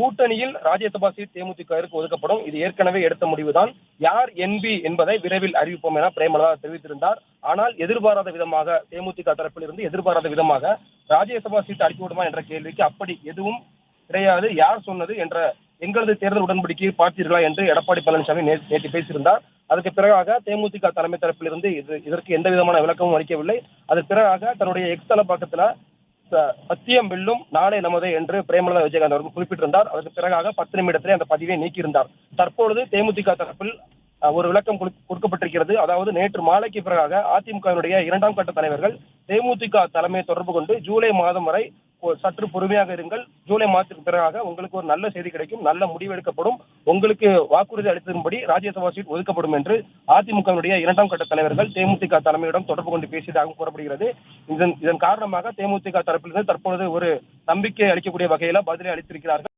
கூட்டணியில் ராஜ்யசபா சீட் தேமுதிகவிற்கு ஒதுக்கப்படும். இது ஏற்கனவே எடுத்த முடிவுதான். யார் என்பி என்பதை விரைவில் அறிவிப்போம் என பிரேமலதா தெரிவித்திருந்தார். ஆனால் எதிர்பாராத விதமாக தேமுதிக தரப்பில் இருந்து எதிர்பாராத விதமாக ராஜ்யசபா சீட் அளித்துவிடுமா என்ற கேள்விக்கு அப்படி எதுவும் கிடையாது. யார் சொன்னது என்ற எங்களது தேர்தல் உடன்படிக்கையை பார்த்தீர்களா என்று எடப்பாடி பழனிசாமி நேற்று பேசியிருந்தார். அதுக்கு பிறகாக தேமுதிக தலைமை தரப்பிலிருந்து இது இதற்கு எந்த விதமான விளக்கமும் அளிக்கவில்லை. அதற்கு பிறகாக தன்னுடைய எக்ஸ் தளப்பாக்கத்துல ச- சத்தியம் வெல்லும் நாளை நமது என்று பிரேமலதா விஜயகாந்த் அவர்கள் குறிப்பிட்டிருந்தார். அதற்கு பிறகாக பத்து நிமிடத்திலே அந்த பதிவை நீக்கியிருந்தார். தற்பொழுது தேமுதிக தரப்பில் ஒரு விளக்கம் கொடுக்கப்பட்டிருக்கிறது. அதாவது நேற்று மாலைக்கு பிறகாக அதிமுகவினுடைய இரண்டாம் கட்ட தலைவர்கள் தேமுதிக தலைமையை தொடர்பு கொண்டு ஜூலை மாதம் வரை சற்று பொறுமையாக இருங்கள். ஜூலை மாதத்திற்கு பிறகாக உங்களுக்கு ஒரு நல்ல செய்தி கிடைக்கும். நல்ல முடிவு எடுக்கப்படும். உங்களுக்கு வாக்குறுதி அளித்ததன்படி ராஜ்யசபா சீட் ஒதுக்கப்படும் என்று அதிமுகவினுடைய இரண்டாம் கட்ட தலைவர்கள் தேமுதிக தலைமையிடம் தொடர்பு கொண்டு பேசியதாகவும் கூறப்படுகிறது. இதன் இதன் காரணமாக தேமுதிக தரப்பிலிருந்து தற்பொழுது ஒரு நம்பிக்கை அளிக்கக்கூடிய வகையில பதிலை அளித்திருக்கிறார்கள்.